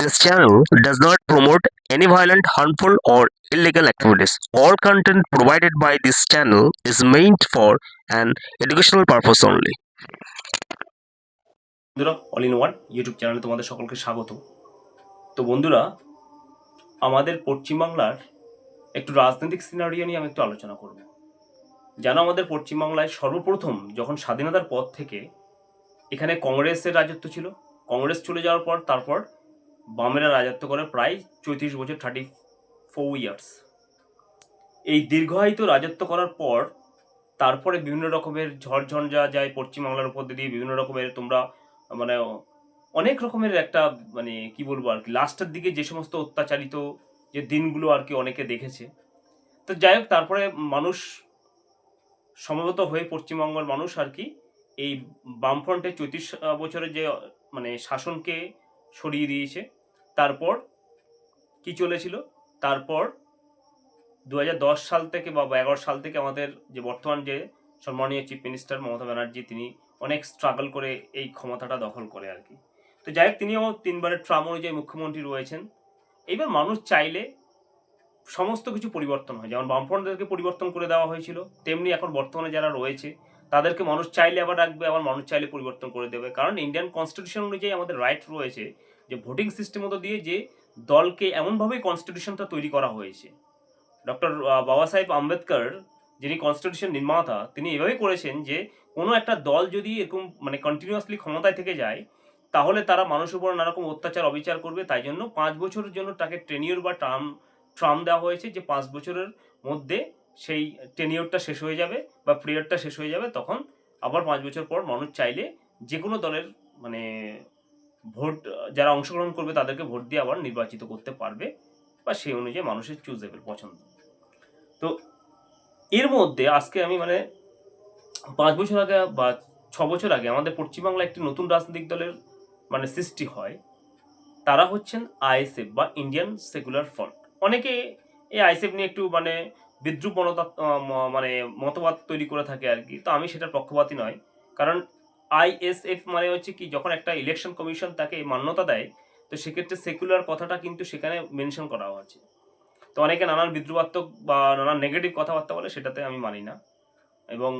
This channel does not promote any violent, harmful, or illegal activities. All content provided by this channel is meant for an educational purpose only. বন্ধুরা all in one YouTube চ্যানেলে তোমাদের সকলকে স্বাগত তো বন্ধুরা আমাদের পশ্চিমবাংলার একটু রাজনৈতিক সিনারিও নিয়ে আমি একটু আলোচনা করব যেন আমাদের পশ্চিমবাংলায় সর্বপ্রথম যখন স্বাধীনতার পর থেকে এখানে কংগ্রেসের রাজত্ব ছিল কংগ্রেস চলে যাওয়ার পর তারপর বামেরা রাজত্ব করে প্রায় চৌত্রিশ বছর থার্টি ফোর ইয়ার্স এই দীর্ঘায়িত রাজত্ব করার পর, তারপরে বিভিন্ন রকমের ঝড় ঝঞ্ঝা যায় পশ্চিমবাংলার উপর দিয়ে বিভিন্ন রকমের তোমরা মানে অনেক রকমের একটা মানে কি বলব আর কি, লাস্টের দিকে যে সমস্ত অত্যাচারিত যে দিনগুলো আর কি অনেকে দেখেছে। তো যাই হোক, তারপরে মানুষ সমবেত হয়ে পশ্চিমবঙ্গের মানুষ আর কি এই বামফ্রন্টের চৌত্রিশ বছরের যে মানে শাসনকে সরিয়ে দিয়েছে। তারপর কি চলেছিল? তারপর দু হাজার দশ সাল থেকে বা এগারো সাল থেকে আমাদের যে বর্তমান যে সম্মানীয় চিফ মিনিস্টার মমতা ব্যানার্জি, তিনি অনেক স্ট্রাগল করে এই ক্ষমতাটা দখল করে আর কি। তো যাই হোক, তিনিও তিনবারের ট্রাম অনুযায়ী মুখ্যমন্ত্রী রয়েছেন। এইবার মানুষ চাইলে সমস্ত কিছু পরিবর্তন হয়। যেমন বামফ্রন্টদেরকে পরিবর্তন করে দেওয়া হয়েছিল, তেমনি এখন বর্তমানে যারা রয়েছে, তাদেরকে মানুষ চাইলে আবার রাখবে, আবার মানুষ চাইলে পরিবর্তন করে দেবে। কারণ ইন্ডিয়ান কনস্টিটিউশন অনুযায়ী আমাদের রাইট রয়েছে যে ভোটিং সিস্টেম মতো দিয়ে যে দলকে এমনভাবেই কনস্টিটিউশনটা তৈরি করা হয়েছে। ডক্টর বাবা সাহেব আম্বেদকর যিনি কনস্টিটিউশন নির্মাতা, তিনি এভাবেই করেছেন যে কোনো একটা দল যদি এরকম মানে কন্টিনিউয়াসলি ক্ষমতায় থেকে যায়, তাহলে তারা মানুষের উপর নানারকম অত্যাচার, অবিচার করবে। তাই জন্য পাঁচ বছরের জন্য তাকে টেনিয়র বা টার্ম ট্রাম দেওয়া হয়েছে যে পাঁচ বছরের মধ্যে সেই টেনিয়রটা শেষ হয়ে যাবে বা পিরিয়ডটা শেষ হয়ে যাবে। তখন আবার পাঁচ বছর পর মানুষ চাইলে যে কোনো দলের মানে ভোট, যারা অংশগ্রহণ করবে তাদেরকে ভোট দিয়ে আবার নির্বাচিত করতে পারবে বা সেই অনুযায়ী মানুষের চুজেবল পছন্দ। তো এর মধ্যে আজকে আমি মানে পাঁচ বছর আগে বা ছ বছর আগে আমাদের পশ্চিমবাংলায় একটি নতুন রাজনৈতিক দলের মানে সৃষ্টি হয়। তারা হচ্ছেন আইএসএফ বা ইন্ডিয়ান সেকুলার ফ্রন্ট অনেকে এই আইএসএফ নিয়ে একটু মানে বিদ্রুপ মানে মতবাদ তৈরি করে থাকে আর কি। তো আমি সেটার পক্ষপাতী নয়। কারণ আইএসএফ মানে হচ্ছে কি, যখন একটা ইলেকশন কমিশন তাকে মান্যতা দেয়, তো সেক্ষেত্রে সেকুলার কথাটা কিন্তু সেখানে মেনশন করা আছে তো অনেকে নানান বিদ্রুপাত্মক বা নানান নেগেটিভ কথাবার্তা বলে, সেটাতে আমি মানি না। এবং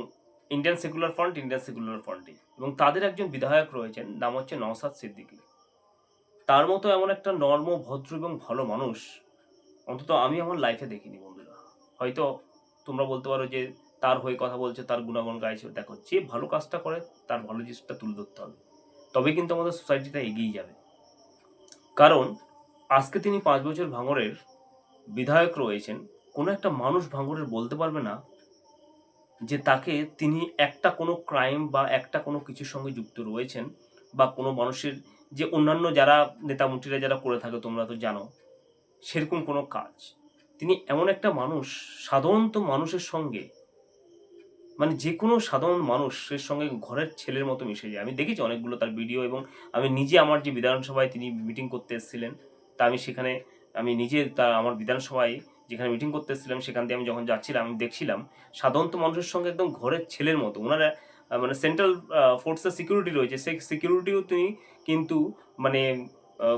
Indian secular front Indian secular ফ্রন্টই এবং তাদের একজন বিধায়ক রয়েছেন, নাম হচ্ছে নওসাদ সিদ্দিকী। তার মতো এমন একটা নর্ম, ভদ্র এবং ভালো মানুষ, অন্তত আমি আমার লাইফে দেখিনি বন্ধুরা। হয়তো তোমরা বলতে পারো যে তার হয়ে কথা বলছে, তার গুণাগুণ গাইছে, দেখো যে ভালো কাজটা করে, তার ভালো জিনিসটা তুলে ধরতে হবে। তবে কিন্তু আমাদের সোসাইটিটা এগিয়ে যাবে। কারণ আজকে তিনি পাঁচ বছর ভাঙরের বিধায়ক রয়েছেন, কোনো একটা মানুষ ভাঙরের বলতে পারবে না যে তাকে তিনি একটা কোনো ক্রাইম বা একটা কোনো কিছুর সঙ্গে যুক্ত রয়েছেন বা কোনো মানুষের যে অন্যান্য যারা নেতামন্ত্রীরা যারা করে থাকে, তোমরা তো জানো, সেরকম কোনো কাজ। তিনি এমন একটা মানুষ, সাধারণত মানুষের সঙ্গে মানে যে কোনো সাধারণ মানুষের সঙ্গে ঘরের ছেলের মতো মিশে যায়। আমি দেখেছি অনেকগুলো তার ভিডিও এবং আমি নিজে আমার যে বিধানসভায় তিনি মিটিং করতে এসেছিলেন, তা আমি সেখানে, আমি নিজে তার আমার বিধানসভায় যেখানে মিটিং করতে এসেছিলাম, সেখান দিয়ে আমি যখন যাচ্ছিলাম, আমি দেখছিলাম সাধারণত মানুষের সঙ্গে একদম ঘরের ছেলের মতো। ওনারা মানে সেন্ট্রাল ফোর্সের সিকিউরিটি রয়েছে। সেই সিকিউরিটিও তিনি কিন্তু মানে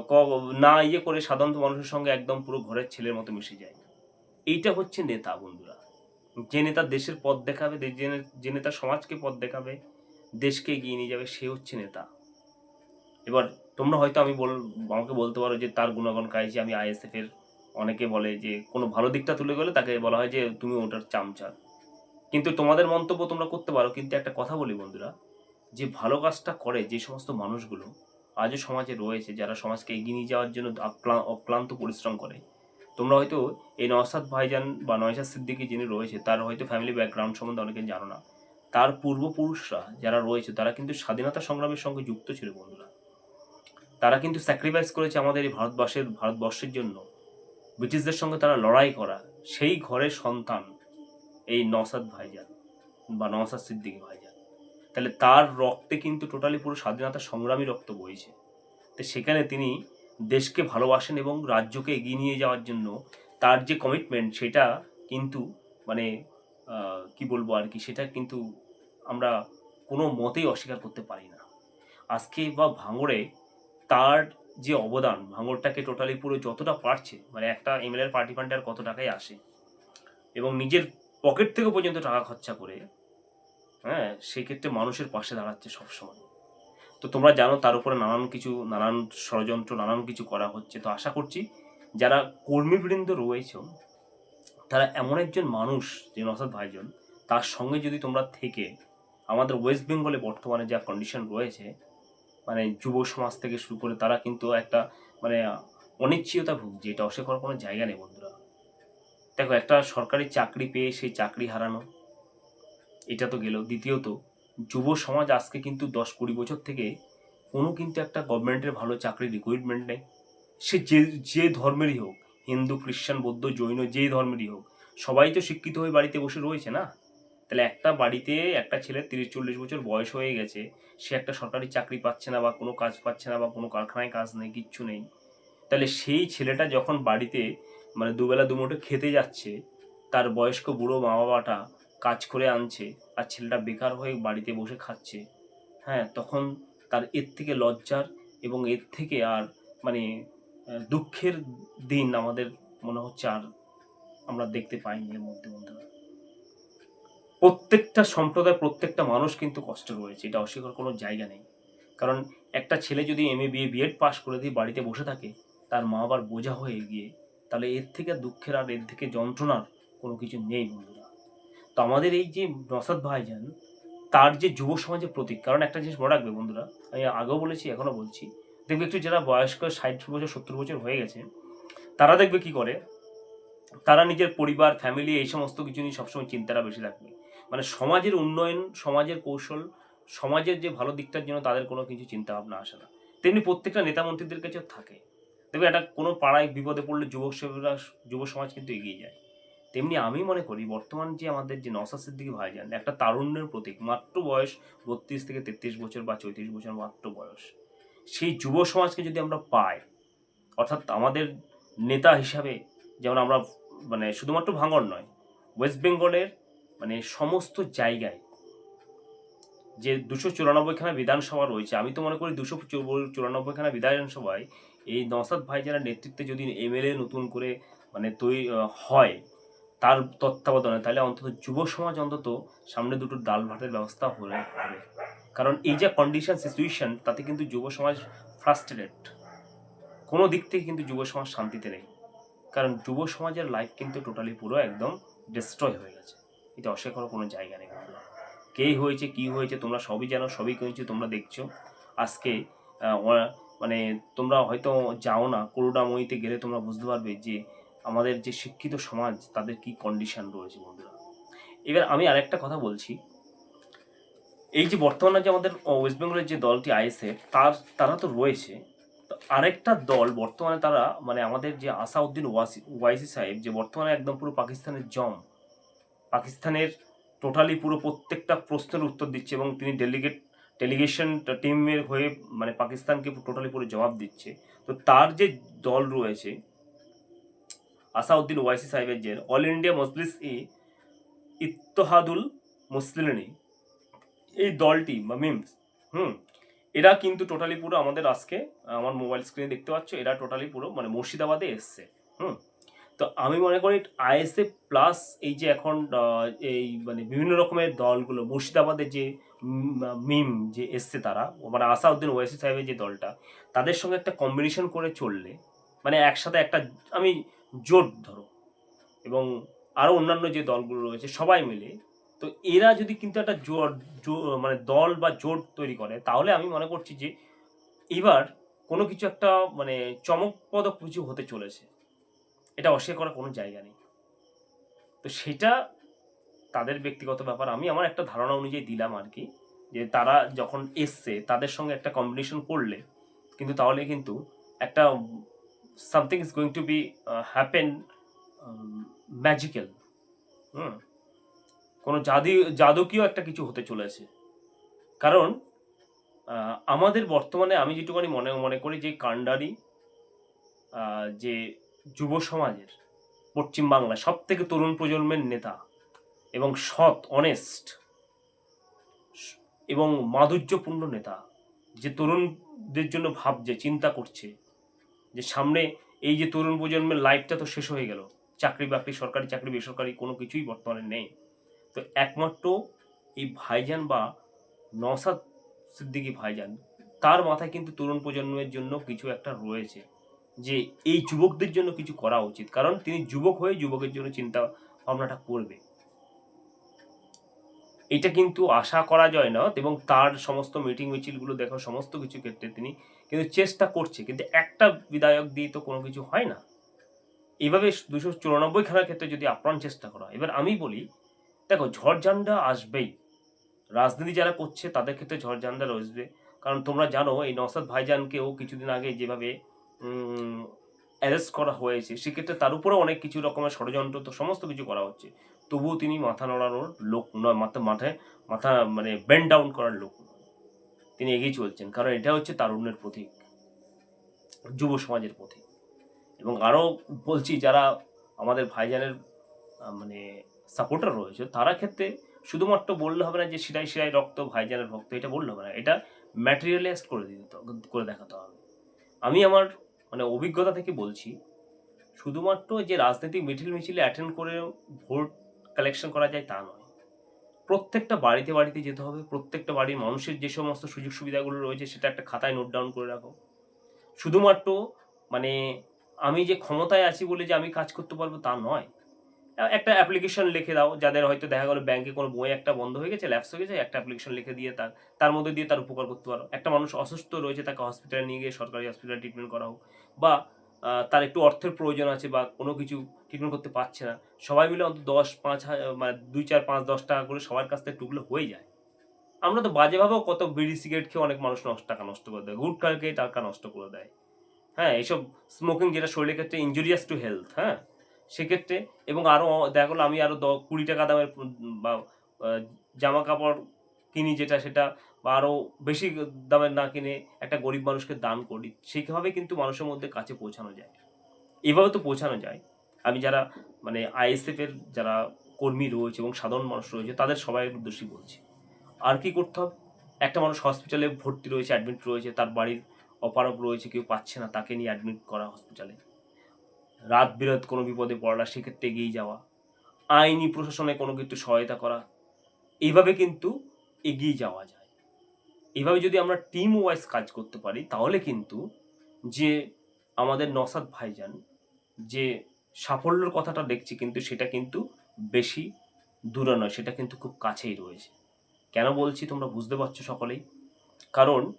ক- না ইয়ে করে সাধারণত মানুষের সঙ্গে একদম পুরো ঘরের ছেলের মতো মিশে যায়। এইটা হচ্ছে নেতা বন্ধুরা। যে নেতা দেশের পথ দেখাবে, যে নেতা সমাজকে পথ দেখাবে, দেশকে এগিয়ে নিয়ে যাবে, সে হচ্ছে নেতা। এবার তোমরা হয়তো আমি বল, আমাকে বলতে পারো যে তার গুণগান গাইছি আমি আইএসএফ এর অনেকে বলে যে কোনো ভালো দিকটা তুলে গেলে তাকে বলা হয় যে তুমি ওটার চামচার। কিন্তু তোমাদের মন্তব্য তোমরা করতে পারো, কিন্তু একটা কথা বলি বন্ধুরা, যে ভালো কাজটা করে যে সমস্ত মানুষগুলো, আজও সমাজে রয়েছে, যারা সমাজকে এগিয়ে নিয়ে যাওয়ার জন্য অক্লান্ত পরিশ্রম করে। তোমরা হয়তো এই নওসাদ ভাইজান বা নয়সাদ সিদ্দিকী যিনি রয়েছে, তার হয়তো ফ্যামিলি ব্যাকগ্রাউন্ড সম্বন্ধে অনেকে জানো না। তার পূর্বপুরুষরা যারা রয়েছে, তারা কিন্তু স্বাধীনতা সংগ্রামের সঙ্গে যুক্ত ছিল বন্ধুরা। তারা কিন্তু স্যাক্রিফাইস করেছে আমাদের এই ভারতবর্ষের ভারতবর্ষের জন্য। ব্রিটিশদের সঙ্গে তারা লড়াই করা, সেই ঘরের সন্তান এই নওসাদ ভাইজান বা নওসাদ সিদ্দিকি ভাইজান। তাহলে তার রক্তে কিন্তু টোটালি পুরো স্বাধীনতা সংগ্রামী রক্ত বইছে। তো সেখানে তিনি দেশকে ভালোবাসেন এবং রাজ্যকে এগিয়ে নিয়ে যাওয়ার জন্য তার যে কমিটমেন্ট সেটা কিন্তু মানে কি বলব আর কি, সেটা কিন্তু আমরা কোনো মতেই অস্বীকার করতে পারি না। আজকে বা ভাঙড়ে তার যে অবদান ভাঙরটাকে টোটালি পুরো যতটা পারছে মানে একটা এমএলএর পার্টি ফান্ডে আর কত টাকাই আসে এবং নিজের পকেট থেকে পর্যন্ত টাকা খরচা করে হ্যাঁ সেক্ষেত্রে মানুষের পাশে দাঁড়াচ্ছে সবসময়। তো তোমরা জানো তার উপরে নানান কিছু, নানান ষড়যন্ত্র, নানান কিছু করা হচ্ছে। তো আশা করছি যারা কর্মীবৃন্দ রয়েছে, তারা এমন একজন মানুষ, যে নসাদ ভাইজন, তার সঙ্গে যদি তোমরা থেকে আমাদের ওয়েস্ট বেঙ্গলে বর্তমানে যা কন্ডিশন রয়েছে মানে যুব সমাজ থেকে শুরু করে তারা কিন্তু একটা মানে অনিশ্চয়তা ভুগছে, এটা অস্বীকার কোনো জায়গা নেই বন্ধুরা। দেখো, একটা সরকারি চাকরি পেয়ে সেই চাকরি হারানো, এটা তো গেল। দ্বিতীয়ত যুব সমাজ আজকে কিন্তু দশ কুড়ি বছর থেকে কোনো কিন্তু একটা গভর্নমেন্টের ভালো চাকরির রিক্রুটমেন্ট নেই। সে যে যে ধর্মেরই হোক, হিন্দু, খ্রিস্টান, বৌদ্ধ, জৈন, যেই ধর্মেরই হোক, সবাই তো শিক্ষিত হয়ে বাড়িতে বসে রয়েছে না? তাহলে একটা বাড়িতে একটা ছেলে তিরিশ, চল্লিশ বছর বয়স হয়ে গেছে, সে একটা সরকারি চাকরি পাচ্ছে না বা কোনো কাজ পাচ্ছে না বা কোনো কারখানায় কাজ নেই, কিচ্ছু নেই। তাহলে সেই ছেলেটা যখন বাড়িতে মানে দুবেলা দুমুঠো খেতে যাচ্ছে, তার বয়স্ক বুড়ো মা বাবাটা কাজ করে আনছে আর ছেলেটা বেকার হয়ে বাড়িতে বসে খাচ্ছে। হ্যাঁ তখন তার এর থেকে লজ্জার এবং এর থেকে আর মানে দুঃখের দিন আমাদের মনে হচ্ছে আর আমরা দেখতে পাইনি এর মধ্যে, বন্ধুরা। প্রত্যেকটা সম্প্রদায় প্রত্যেকটা মানুষ কিন্তু কষ্ট রয়েছে এটা অস্বীকার কোনো জায়গা নেই। কারণ একটা ছেলে যদি M A BA BEd pass করে দিয়ে বাড়িতে বসে থাকে, তার মা বাবার বোঝা হয়ে গিয়ে, তাহলে এর থেকে দুঃখের আর এর থেকে যন্ত্রণার কোনো কিছু নেই, বন্ধুরা। তো আমাদের এই যে নসাদ ভাইজান, তার যে যুব সমাজের প্রতীক, কারণ একটা জিনিস মনে রাখবে বন্ধুরা, আমি আগেও বলেছি এখনও বলছি, দেখবে একটু যারা বয়স্ক, ষাট বছর, সত্তর বছর হয়ে গেছে, তারা দেখবে কি করে? তারা নিজের পরিবার ফ্যামিলি এই সমস্ত কিছু নিয়ে সবসময় চিন্তাটা বেশি থাকবে মানে সমাজের উন্নয়ন, সমাজের কৌশল, সমাজের যে ভালো দিকটার জন্য তাদের কোনো কিছু চিন্তা ভাবনা আসে না। তেমনি প্রত্যেকটা নেতা মন্ত্রীদের কাছে থাকে। দেখবে একটা কোনো পাড়ায় বিপদে পড়লে যুবক যুব সমাজ কিন্তু এগিয়ে যায়। তেমনি আমি মনে করি বর্তমান যে আমাদের যে নসা সিদ্দিকি ভাইজান একটা তারুণ্যের প্রতীক, মাত্র বয়স বত্রিশ থেকে তেত্রিশ বছর বা চৌত্রিশ বছর মাত্র বয়স। সেই যুব সমাজকে যদি আমরা পাই, অর্থাৎ আমাদের নেতা হিসাবে যেমন আমরা মানে শুধুমাত্র ভাঙর নয়, ওয়েস্ট বেঙ্গলের মানে সমস্ত জায়গায় যে দুশো চুরানব্বইখানা বিধানসভা রয়েছে, আমি তো মনে করি দুশো চুরানব্বইখানা বিধানসভায় এই নসাদ ভাইজানের নেতৃত্বে যদি এমএলএ নতুন করে মানে তৈরি হয় তার তত্ত্বাবধানে তাহলে অন্তত যুব সমাজ অন্তত সামনে দুটো ডাল ভাতের ব্যবস্থা হলে হবে। কারণ এই যে কন্ডিশন সিচুয়েশন তাতে কিন্তু যুব সমাজ ফ্রাস্ট্রেটেড কোনো দিক থেকে কিন্তু যুব সমাজ শান্তিতে নেই। কারণ যুব সমাজের লাইফ কিন্তু টোটালি পুরো একদম ডিস্ট্রয় হয়ে গেছে। এটা অস্বীকার কোনো জায়গা নেই। কে হয়েছে, কি হয়েছে, তোমরা সবই জানো, সবই হয়েছে তোমরা দেখছ। আজকে মানে তোমরা হয়তো যাও না করুণাময়ীতে গেলে তোমরা বুঝতে পারবে যে আমাদের যে শিক্ষিত সমাজ, তাদের কি কন্ডিশন রয়েছে বন্ধুরা? এবার আমি আরেকটা কথা বলছি। এই যে বর্তমানে যে আমাদের ওয়েস্ট বেঙ্গলের যে দলটি আইএসএফ তার, তারা তো রয়েছে। আরেকটা দল বর্তমানে তারা মানে আমাদের যে আসাউদ্দিন ওয়াসি, ওয়াইসি সাহেব, যে বর্তমানে একদম পুরো পাকিস্তানের জম, পাকিস্তানের টোটালি পুরো প্রত্যেকটা প্রশ্নের উত্তর দিচ্ছে এবং তিনি ডেলিগেট ডেলিগেশন টিমের হয়ে মানে পাকিস্তানকে টোটালি পুরো জবাব দিচ্ছে। তো তার যে দল রয়েছে আসাউদ্দিন ওয়াইসি সাহেবের যে অল ইন্ডিয়া মজলিস ই ইত্তহাদুল মুসলিনী এই দলটি বা মিমস, হুম, এরা কিন্তু টোটালি পুরো আমাদের আজকে, আমার মোবাইল স্ক্রিনে দেখতে পাচ্ছ, এরা টোটালি পুরো মানে মুর্শিদাবাদে এসছে, হুম। তো আমি মনে করি আইএসএফ প্লাস এই যে এখন এই মানে বিভিন্ন রকমের দলগুলো, মুর্শিদাবাদের যে মিম যে এসছে তারা মানে আসাউদ্দিন ওয়াইসি সাহেবের যে দলটা, তাদের সঙ্গে একটা কম্বিনেশন করে চললে মানে একসাথে একটা, আমি জোট ধরো। এবং আরও অন্যান্য যে দলগুলো রয়েছে, সবাই মিলে, তো এরা যদি কিন্তু একটা জোট মানে দল বা জোট তৈরি করে, তাহলে আমি মনে করছি যে এবার কোনো কিছু একটা মানে চমকপ্রদ কিছু হতে চলেছে। এটা অস্বীকার করার কোনো জায়গা নেই। তো সেটা তাদের ব্যক্তিগত ব্যাপার। আমি আমার একটা ধারণা অনুযায়ী দিলাম আর কি, যে তারা যখন এসছে, তাদের সঙ্গে একটা কম্বিনেশন করলে, কিন্তু তাহলে কিন্তু একটা something is going to be happen magical hmm কোনো জাদু জাদুকীয় একটা কিছু হতে চলেছে। কারণ আমাদের বর্তমানে আমি যেটুকুনি মনে মনে করি যে কাণ্ডারি আহ, যে যুব সমাজের পশ্চিমবাংলা সব থেকে তরুণ প্রজন্মের নেতা এবং সৎ অনেস্ট এবং মাধুর্যপূর্ণ নেতা যে তরুণদের জন্য ভাবছে চিন্তা করছে যে সামনে এই যে তরুণ প্রজন্মের লাইফটা তো শেষ হয়ে গেল। চাকরি বাকরি, সরকারি চাকরি, বেসরকারি কোনো কিছুই বর্তমানে নেই। তো একমাত্র এই ভাইজান বা নসাদ সিদ্দিকি ভাইজান, তার মাথায় কিন্তু তরুণ প্রজন্মের জন্য কিছু একটা রয়েছে যে এই যুবকদের জন্য কিছু করা উচিত। কারণ তিনি যুবক হয়ে যুবকের জন্য চিন্তা ভাবনাটা করবে। এটা কিন্তু আশা করা যায় না, এবং তার সমস্ত মিটিং মিছিলগুলো দেখো, সমস্ত কিছু ক্ষেত্রে তিনি কিন্তু চেষ্টা করছে, কিন্তু একটা বিধায়ক দিয়ে তো কোনো কিছু হয় না। এইভাবে দুশো চুরানব্বই খেলার ক্ষেত্রে যদি আপ্রাণ চেষ্টা করা এবার আমি বলি, দেখো, ঝড়ঝান্ডা আসবেই। রাজনীতি যারা করছে, তাদের ক্ষেত্রে ঝড়ঝান্ডা আসবে কারণ তোমরা জানো, এই নসাদ ভাইজানকেও কিছুদিন আগে যেভাবে অ্যারেস্ট করা হয়েছে, সেক্ষেত্রে তার উপরেও অনেক কিছু রকমের ষড়যন্ত্র, তো সমস্ত কিছু করা হচ্ছে। তবুও তিনি মাথা নড়ানোর লোক নয়, মাথা মাথায় মাথা মানে ব্যান্ড ডাউন করার লোক তিনি এগিয়ে চলছেন, কারণ এটা হচ্ছে তারুণ্যের প্রতীক, যুব সমাজের প্রতীক। এবং আরও বলছি, যারা আমাদের ভাইজানের মানে সাপোর্টার রয়েছে, তারা ক্ষেত্রে শুধুমাত্র বললে হবে না যে শিরাই শিরাই রক্ত, ভাইজানের ভক্ত এটা বললে হবে না। এটা ম্যাটেরিয়ালাইজ করে দিতে, করে দেখাতে হবে। আমি আমার মানে অভিজ্ঞতা থেকে বলছি, শুধুমাত্র যে রাজনৈতিক মিছিল মিছিলে অ্যাটেন্ড করে ভোট কালেকশন করা যায় তা নয়। প্রত্যেকটা বাড়িতে বাড়িতে যেতে হবে, প্রত্যেকটা বাড়ির মানুষের যে সমস্ত সুযোগ সুবিধাগুলো রয়েছে সেটা একটা খাতায় নোট ডাউন করে রাখো। শুধুমাত্র মানে আমি যে ক্ষমতায় আছি বলে যে আমি কাজ করতে পারব তা নয় একটা অ্যাপ্লিকেশন লিখে দাও, যাদের হয়তো দেখা গেলো ব্যাংকে কোনো বই একটা বন্ধ হয়ে গেছে ল্যাপস হয়ে গেছে, একটা অ্যাপ্লিকেশন লিখে দিয়ে তার তার মধ্যে দিয়ে তার উপকার করতে পারো। একটা মানুষ অসুস্থ রয়েছে, তাকে হসপিটালে নিয়ে গিয়ে সরকারি হসপিটালে ট্রিটমেন্ট করা হোক বা তার একটু অর্থের প্রয়োজন আছে বা কোনো কিছু ট্রিটমেন্ট করতে পারছে না, সবাই মিলে অন্তত দশ, পাঁচ মানে দুই, চার, পাঁচ, দশ টাকা করে সবার কাছ থেকে টুকলো হয়ে যায়। আমরা তো বাজেভাবেও কত বিড়ি সিগারেট খেয়ে অনেক মানুষ নষ্ট, টাকা নষ্ট করে দেয় গুড খেয়ে টাকা নষ্ট করে দেয়। হ্যাঁ এইসব স্মোকিং যেটা শরীরের ক্ষেত্রে ইঞ্জুরিয়াস টু হেলথ হ্যাঁ? সেক্ষেত্রে এবং আরও দেখা গেলো আমি আরও দ, কুড়ি টাকা দামের বা জামা কাপড় কিনি যেটা সেটা বা আরও বেশি দামের না কিনে একটা গরিব মানুষকে দান করি, সেইভাবে কিন্তু মানুষের মধ্যে কাছে পৌঁছানো যায়। এভাবে তো পৌঁছানো যায়। আমি যারা মানে আইএসএফের যারা কর্মী রয়েছে এবং সাধারণ মানুষ রয়েছে, তাদের সবাই উদ্দেশ্যই বলছি। আর কি করতে হবে? একটা মানুষ হসপিটালে ভর্তি রয়েছে অ্যাডমিট রয়েছে, তার বাড়ির অপারক রয়েছে, কেউ পাচ্ছে না, তাকে নিয়ে অ্যাডমিট করা হসপিটালে রাত বিরাত কোনো বিপদে পড়লা সেক্ষেত্রে এগিয়ে যাওয়া। আইনি প্রশাসনে কোনো কিছু সহায়তা করা, এইভাবে কিন্তু এগিয়ে যাওয়া যায়। এইভাবে যদি আমরা টিম ওয়াইজ কাজ করতে পারি, তাহলে কিন্তু যে আমাদের নসাদ ভাইজান, যে সাফল্যের কথাটা দেখছি কিন্তু সেটা কিন্তু বেশি দূরে নয়, সেটা কিন্তু খুব কাছেই রয়েছে। কেন বলছি তোমরা বুঝতে পারছ সকলেই? কারণ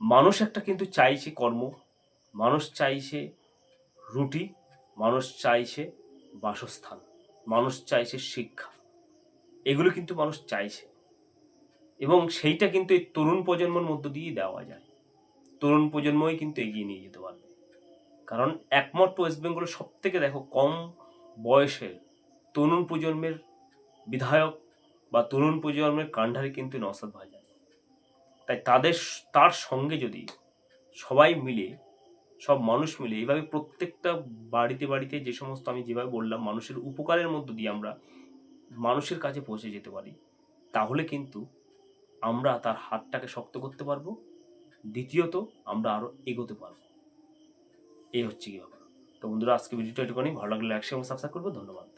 মানুষ একটা কিন্তু চাইছে কর্ম, মানুষ চাইছে রুটি মানুষ চাইছে বাসস্থান, মানুষ চাইছে শিক্ষা। এগুলো কিন্তু মানুষ চাইছে। এবং সেইটা কিন্তু এই তরুণ প্রজন্মের মধ্য দিয়েই দেওয়া যায়। তরুণ প্রজন্মই কিন্তু এগিয়ে নিয়ে যেতে পারবে। কারণ একমাত্র ওয়েস্ট বেঙ্গলের সব থেকে দেখো কম বয়সের তরুণ প্রজন্মের বিধায়ক বা তরুণ প্রজন্মের কাণ্ডারি কিন্তু নসাদ ভাইজান। তাই তাদের তার সঙ্গে যদি সবাই মিলে সব মানুষ মিলে, এইভাবে প্রত্যেকটা বাড়িতে বাড়িতে যে সমস্ত আমি যেভাবে বললাম, মানুষের উপকারের মধ্য দিয়ে আমরা মানুষের কাছে পৌঁছে যেতে পারি। তাহলে কিন্তু আমরা তার হাতটাকে শক্ত করতে পারব। দ্বিতীয়ত, আমরা আরও এগোতে পারব। এই হচ্ছে কি ব্যাপার। তো বন্ধুরা, আজকে ভিডিওটা একটুখানি ভালো লাগলে একসঙ্গে সাবস্ক্রাইব করব। ধন্যবাদ।